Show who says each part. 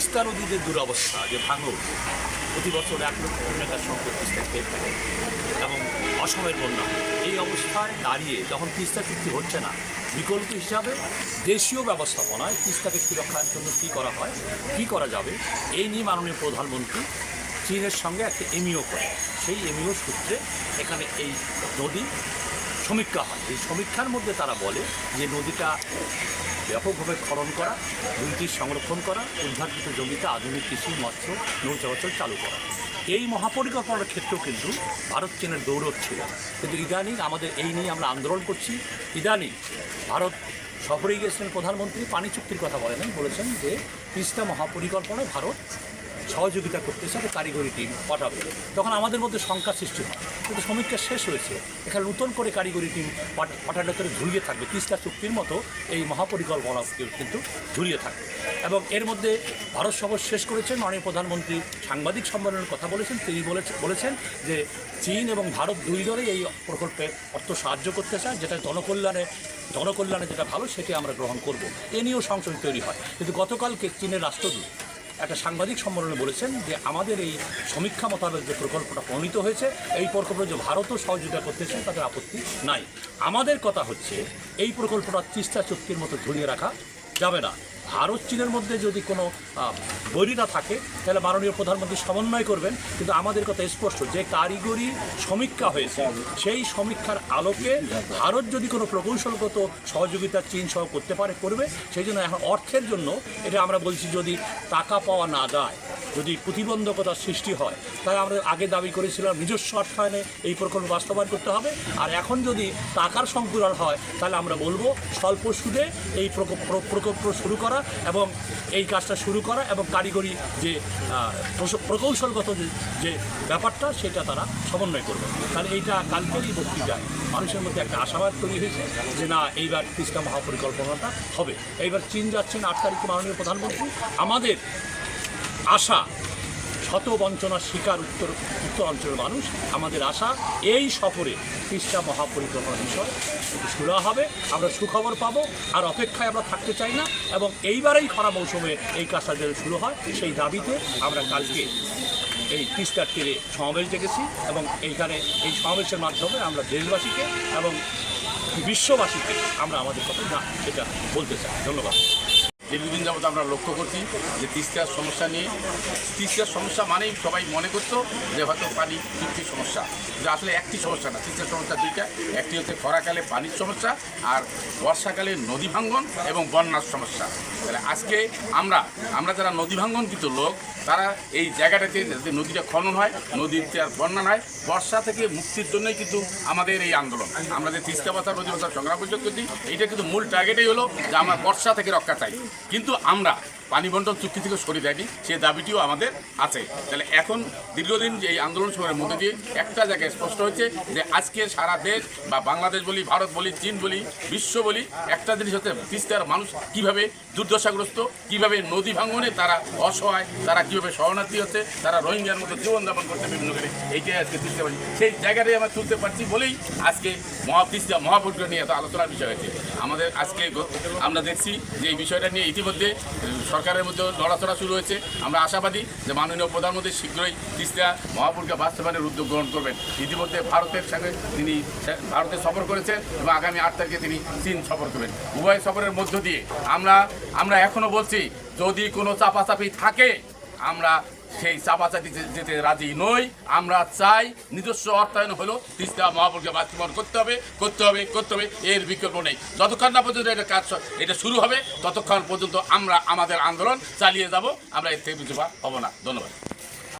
Speaker 1: তিস্তা নদীদের দুরবস্থা যে ভাঙন প্রতি বছর এক লক্ষ কোটি টাকার সম্পদ তিস্তা খেয়ে ফেলে এবং অসমের বন্যা। এই অবস্থায় দাঁড়িয়ে যখন তিস্তা চুক্তি হচ্ছে না, বিকল্প হিসাবে দেশীয় ব্যবস্থাপনায় তিস্তাকে সুরক্ষার জন্য কী করা হয়, কী করা যাবে, এই নিয়ে মাননীয় প্রধানমন্ত্রী চীনের সঙ্গে একটা এমইও করে। সেই এমইও সূত্রে এখানে এই নদী সমীক্ষা হয়। এই সমীক্ষার মধ্যে তারা বলে যে নদীটা ব্যাপকভাবে খনন করা, দুইটি সংরক্ষণ করা, উদ্ধারকৃত জমিতে আধুনিক কৃষি, মৎস্য, নৌ চলাচল চালু করা। এই মহাপরিকল্পনার ক্ষেত্রেও কিন্তু ভারত চীনের দৌড় ছিল। কিন্তু ইদানিং আমাদের এই নিয়ে আমরা আন্দোলন করছি। ইদানিং ভারত সফরে গিয়েছিলেন প্রধানমন্ত্রী, পানি চুক্তির কথা বলেন, বলেছেন যে তিস্তা মহাপরিকল্পনায় ভারত সহযোগিতা করতে চাবে কারিগরি টিম পাঠাবে। তখন আমাদের মধ্যে শঙ্কা সৃষ্টি হয়। কিন্তু সমীক্ষা শেষ হয়েছে। এখানে নতুন করে কারিগরি টিম পাঠ- পাঠালে করে ঝুলিয়ে থাকবে। তিস্তা চুক্তির মতো এই মহাপরিকল্পনা কিন্তু ঝুলিয়ে থাকবে। এবং এর মধ্যে ভারত সফর শেষ করেছেন মাননীয় প্রধানমন্ত্রী। সাংবাদিক সম্মেলনের কথা বলেছেন। তিনি বলেছে- বলেছেন যে চীন এবং ভারত দুই দলেই এই প্রকল্পে অর্থ সাহায্য করতে চায়। যেটা জনকল্যাণে জনকল্যাণে যেটা ভালো, সেটি আমরা গ্রহণ করব। এ নিয়েও সংশয় তৈরি হয়। কিন্তু গতকালকে চীনের রাষ্ট্রদূত একটা সাংবাদিক সম্মেলনে বলেছেন যে আমাদের এই সমীক্ষা মোতাবেক যে প্রকল্পটা প্রণীত হয়েছে, এই প্রকল্পে যে ভারতও সহযোগিতা করতেছে তাদের আপত্তি নাই। আমাদের কথা হচ্ছে, এই প্রকল্পটা তিস্তা চুক্তির মতো ঝুলিয়ে রাখা যাবে না। ভারত, চীনের মধ্যে যদি কোনো বৈরিতা থাকে, তাহলে মাননীয় প্রধানমন্ত্রী সমন্বয় করবেন। কিন্তু আমাদের কথা স্পষ্ট, যে কারিগরি সমীক্ষা হয়েছে, সেই সমীক্ষার আলোকে ভারত যদি কোনো প্রকৌশলগত সহযোগিতা চীন সহ করতে পারে, করবে। সেই জন্য এখন অর্থের জন্য, এটা আমরা বলছি যদি টাকা পাওয়া না যায় যদি প্রতিবন্ধকতার সৃষ্টি হয়, তাহলে আমরা আগে দাবি করেছিলাম নিজস্ব অর্থায়নে এই প্রকল্প বাস্তবায়ন করতে হবে। আর এখন যদি টাকার সংকুলন হয়, তাহলে আমরা বলব স্বল্প সুদে এই প্রকল্প শুরু করা এবং এই কাজটা শুরু করা এবং কারিগরি যে প্রকৌশলগত যে- ব্যাপারটা, সেটা তারা সমন্বয় করবে। তাহলে এইটা কালকেরই বক্তৃতায় মানুষের মধ্যে একটা আশাবাদ তৈরি হয়েছে যে, না, এইবার তিস্তা মহাপরিকল্পনাটা হবে। এইবার চীন যাচ্ছেন আট তারিখে মাননীয় প্রধানমন্ত্রী। আমাদের আশা। শত বঞ্চনার শিকার উত্তর উত্তর অঞ্চলের মানুষ, আমাদের আশা এই সফরে তিস্তা মহাপরিকল্পনা বিষয়। শুরু হবে, আমরা সুখবর পাবো, আর অপেক্ষায় আমরা থাকতে চাই না, এবং এইবারেই খরা মৌসুমে এই কাজটা যেন শুরু হয়, সেই দাবিতে আমরা কালকে এই তিস্তার তীরে সমাবেশ ডেকেছি, এবং এইখানে এই সমাবেশের মাধ্যমে আমরা দেশবাসীকে এবং বিশ্ববাসীকে আমরা আমাদের কথা না সেটা বলতে চাই। ধন্যবাদ।
Speaker 2: দীর্ঘদিন যাবত আমরা লক্ষ্য করছি যে তিস্তার সমস্যা নিয়ে, তিস্তার সমস্যা মানেই সবাই মনে করতো যে হয়তো পানি চুক্তির সমস্যা। যে আসলে একটি সমস্যা না, তিস্তার সমস্যা দুইটা। একটি হচ্ছে খরাকালে পানির সমস্যা আর বর্ষাকালে নদী ভাঙ্গন এবং বন্যার সমস্যা। তাহলে আজকে আমরা আমরা যারা নদী ভাঙ্গনকৃত লোক, তারা এই জায়গাটাতে যাতে নদীটা খনন হয়, নদীতে আর বন্যা নয়, বর্ষা থেকে মুক্তির জন্যই কিন্তু আমাদের এই আন্দোলন। আমরা যে তিস্তা বাতা নদী সংগ্রাম পরিষদ করছি, এইটা কিন্তু মূল টার্গেটই হলো যে আমরা বর্ষা থেকে রক্ষা চাই। কিন্তু আমরা পানি বন্টন চুক্তি থেকে সরে যায়নি সে দাবিটিও আমাদের আছে। তাহলে এখন দীর্ঘদিন যে এই আন্দোলন সময়ের মধ্যে দিয়ে একটা জায়গায় স্পষ্ট হয়েছে যে আজকে সারা দেশ বা বাংলাদেশ বলি, ভারত বলি, চীন বলি, বিশ্ব বলি, একটা জিনিস হচ্ছে তিস্তার মানুষ কীভাবে দুর্দশাগ্রস্ত, কীভাবে নদী ভাঙনে তারা অসহায়, তারা কীভাবে শরণার্থী হচ্ছে, তারা রোহিঙ্গার মতো জীবনযাপন করছে বিভিন্ন করে এইটাই আজকে তিস্তা পারি সেই জায়গাটাই আমরা তুলতে পারছি বলেই আজকে মহা তিস্তা নিয়ে এত আলোচনার বিষয় হয়েছে। আমাদের আজকে আমরা দেখছি যে এই বিষয়টা নিয়ে ইতিমধ্যে সরকারের মধ্যে লড়াচড়া শুরু হয়েছে। আমরা আশাবাদী যে মাননীয় প্রধানমন্ত্রী শীঘ্রই তিস্তা মহাপুরকে বাস্তবায়নের উদ্যোগ গ্রহণ করবেন। ইতিমধ্যে ভারতের সঙ্গে তিনি ভারতে সফর করেছেন এবং আগামী আট তারিখে তিনি চীন সফর করবেন। উভয় সফরের মধ্য দিয়ে আমরা আমরা এখনও বলছি, যদি কোনো চাপাচাপি থাকে, আমরা সেই চাপাচাপি যেতে রাজি নই। আমরা চাই নিজস্ব অর্থায়ন হলো তিস্তা মহাপুরকে বাস্তবায়ন করতে হবে করতে হবে করতে হবে, এর বিকল্প নেই। যতক্ষণ না পর্যন্ত এটা কাজ এটা শুরু হবে, ততক্ষণ পর্যন্ত আমরা আমাদের আন্দোলন চালিয়ে যাব, আমরা এর থেকে বুঝতে পা হব না। ধন্যবাদ।